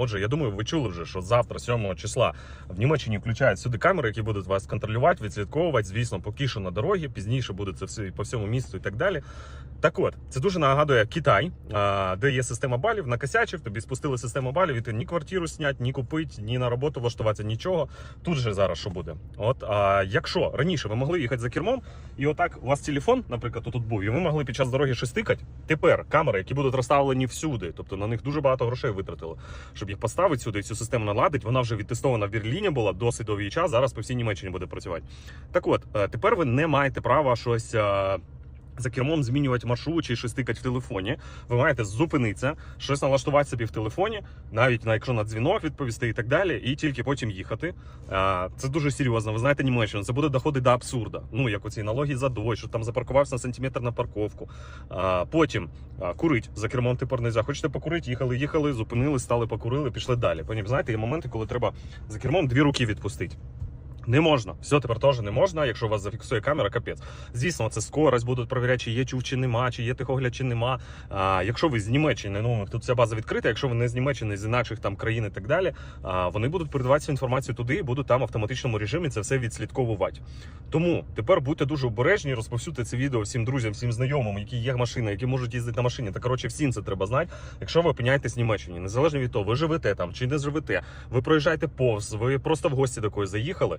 Отже, я думаю, ви чули вже, що завтра, 7 числа, в Німеччині включають сюди камери, які будуть вас контролювати, відслідковувати. Звісно, поки що на дорогі, пізніше буде це все по всьому місту і так далі. Так от, це дуже нагадує Китай, де є система балів, накосячив, тобі спустили систему балів, і ти ні квартиру снять, ні купити, ні на роботу влаштуватися, нічого. Тут же зараз що буде. От а, якщо раніше ви могли їхати за кермом, і отак у вас телефон, наприклад, тут був, і ви могли під час дороги щось тикати. Тепер камери, які будуть розставлені всюди, тобто на них дуже багато грошей витратили, щоб їх поставити сюди, цю систему наладить. Вона вже відтестована в Берліні була досить довгий час. Зараз по всій Німеччині буде працювати. Так от, е, тепер ви не маєте права щось. За кермом змінювати маршрут чи щось тикати в телефоні. Ви маєте зупинитися, щось налаштувати собі в телефоні, навіть на якщо на дзвінок відповісти і так далі, і тільки потім їхати. Це дуже серйозно. Ви знаєте Німеччину, це буде доходити до абсурда. Ну як оці налоги за дощ, що там запаркувався на сантиметр на парковку. Потім курить за кермом тепер не. Хочете покурити, їхали, їхали, зупинили, стали, покурили, пішли далі. Потім знаєте, є моменти, коли треба за кермом дві руки відпустити. Не можна. Все тепер теж не можна, якщо вас зафіксує камера, капець. Звісно, це скорость, будуть перевіряти, чи є чув, чи нема, чи є тихогляд, чи нема. А, якщо ви з Німеччини, ну тут ця база відкрита, якщо ви не з Німеччини, з інакших там країн і так далі, а, вони будуть передавати цю інформацію туди і будуть там в автоматичному режимі це все відслідковувати. Тому тепер будьте дуже обережні, розповсюдьте це відео всім друзям, всім знайомим, які є машина, які можуть їздити на машині. Та коротше, всім це треба знати. Якщо ви опиняєтесь в Німеччині, незалежно від того, ви живете там чи не живете, ви проїжджаєте повз, ви просто в гості до когось заїхали.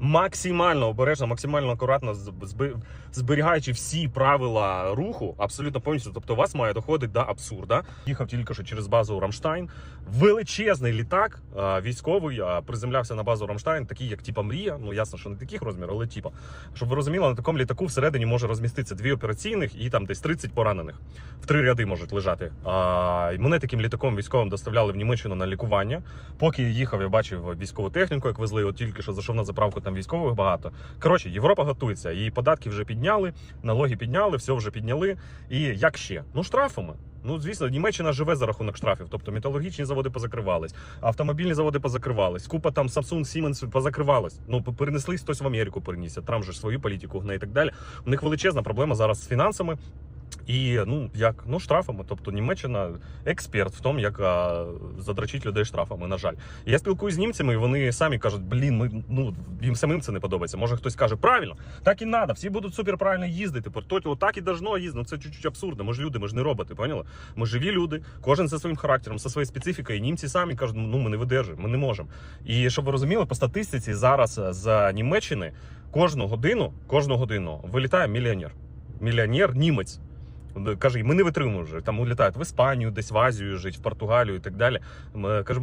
Максимально обережно, максимально акуратно зберігаючи всі правила руху, абсолютно повністю. Тобто, вас має доходити до абсурда. Їхав тільки що через базу Рамштайн. Величезний літак військовий приземлявся на базу Рамштайн, такий як типа мрія. Ну ясно, що не таких розмірів, але типа. Щоб ви розуміли, на такому літаку всередині може розміститися дві операційних і там десь 30 поранених. В три ряди можуть лежати. А, мене таким літаком військовим доставляли в Німеччину на лікування. Поки їхав, я бачив військову техніку, як везли. От тільки що зайшов на заправку, там військових багато. Коротше, Європа готується. Її податки вже підняли, налоги підняли, все вже підняли. І як ще? Ну, штрафами. Ну, звісно, Німеччина живе за рахунок штрафів. Тобто металургічні заводи позакривались, автомобільні заводи позакривались, купа там Samsung, Siemens позакривалась. Ну, перенеслись хтось в Америку перенісся. Трамп же свою політику гне і так далі. У них величезна проблема зараз з фінансами. І ну як ну штрафами, тобто Німеччина експерт в тому, як а, задрачить людей штрафами. На жаль, я спілкуюсь з німцями, і вони самі кажуть, блін, ми ну їм самим це не подобається. Може хтось каже, правильно, так і треба, всі будуть супер правильно їздити. То отак і должно їздити. Ну це чуть-чуть абсурдно. Ми ж люди, ми ж не роботи, поняли? Ми живі люди, кожен зі своїм характером, зі своєю специфікою. І німці самі кажуть, ну ми не видержуємо, ми не можемо. І щоб ви розуміли, по статистиці зараз з Німеччини кожну годину, кожну годину вилітає мільйонер. Мільйонер німець. Каже, ми не витримуємо вже. Там улітають в Іспанію, десь в Азію жить, в Португалію і так далі. Ми кажемо,